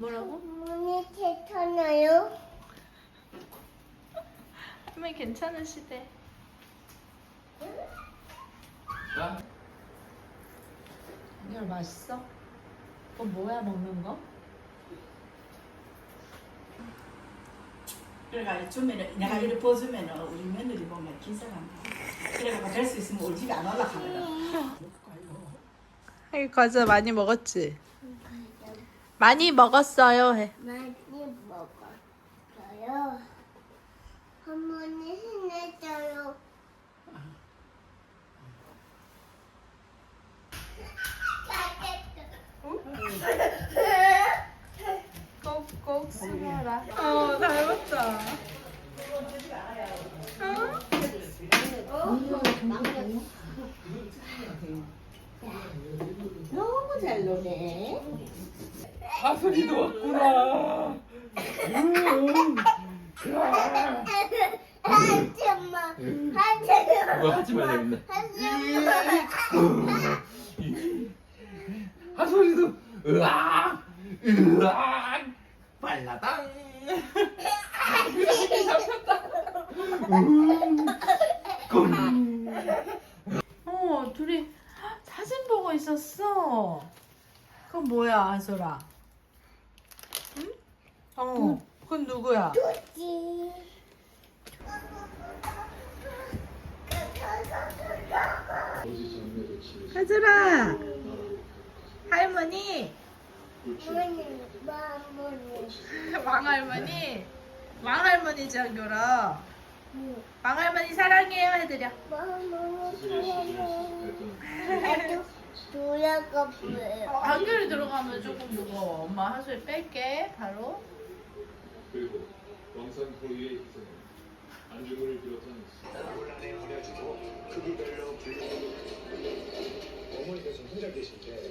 뭐라고? 문이 괜찮아요? 할머니 괜찮으시대. 이거 맛있어? 그거 뭐야 먹는 거? 그래가 주면은 내가 음. 이를 보주면은 우리 며느리 보면 긴장한다. 그래가 뭐 될수 있으면 우리 집에 안 올라가거든. 아이 과자 많이 먹었지? 많이 먹었어요. 해. 많이 먹었어요. 할머니 힘내줘요. 꼭꼭 숨어라. 어, 닮았다. 너무 잘 노네. 하슬이도 왔구나. 하지마, 하지마, 뭐 하지 말라 했네. 하지마. 하슬이도 으악 으악 빨라당. 어, 둘이 사진 보고 있었어. 그건 뭐야, 아소라? 응? 어, 그건 누구야? 하슬아, 할머니, 할머니. 왕할머니, 왕할머니 장교라. 왕할머니 사랑해요 해드려. 돌아가 보여요. 어, 안경이 들어가면 조금 무거워. 엄마 하수에 뺄게, 바로. 그리고 왕산 호의의 희생은 안중근을 비롯한 혼란에 버려지고 크기별로 분류 어머니께서 혼자 계실 때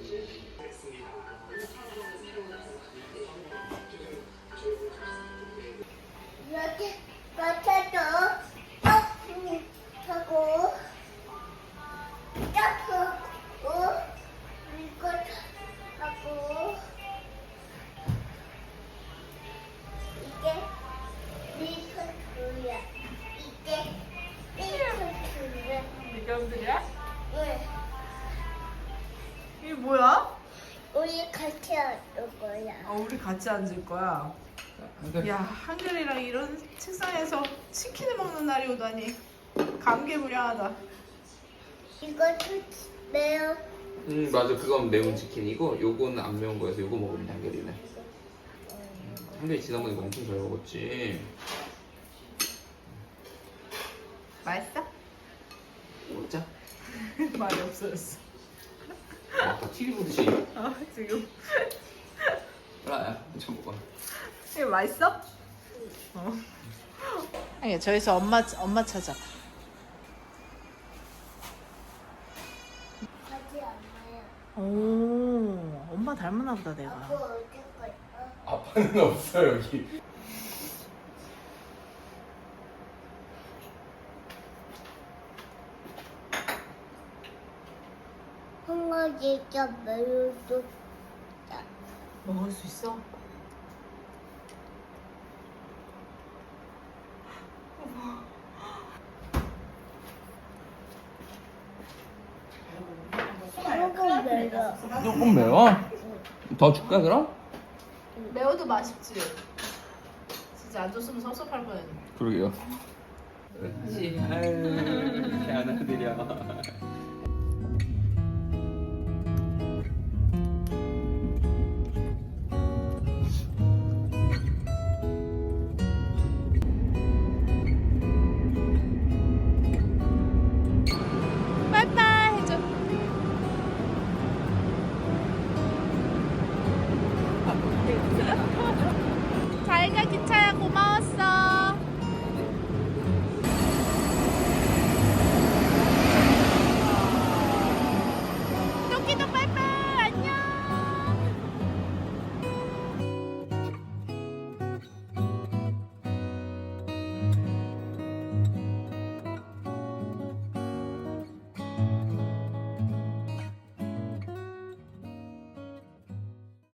같이 앉을 거야. 야, 한결이랑 이런 책상에서 치킨을 먹는 날이 오다니. 감개무량하다. 이것도 매워. 음 맞아 그건 매운 치킨이고 요거는 안 매운 거여서 요거 먹으면 한결이네. 한결이 지난번에 이거 엄청 잘 먹었지. 맛있어? 먹자. 말이 없어졌어. 아다 튀김 보듯이. 아, 지금. 그래 좀 먹어. 이거 맛있어? 어. 아니, 저기서 엄마, 엄마 찾아. 가지 않아요. 오, 엄마 닮았나 보다, 아빠 내가. 어디? 아빠는 없어 여기. 홍어지가 매우도 먹을 수 있어? 조금 매워. 조금 매워? 더 줄까 그럼? 매워도 맛있지? 진짜 안 줬으면 섭섭할 뻔했네. 그러게요. 그렇지. 아유, 하드려.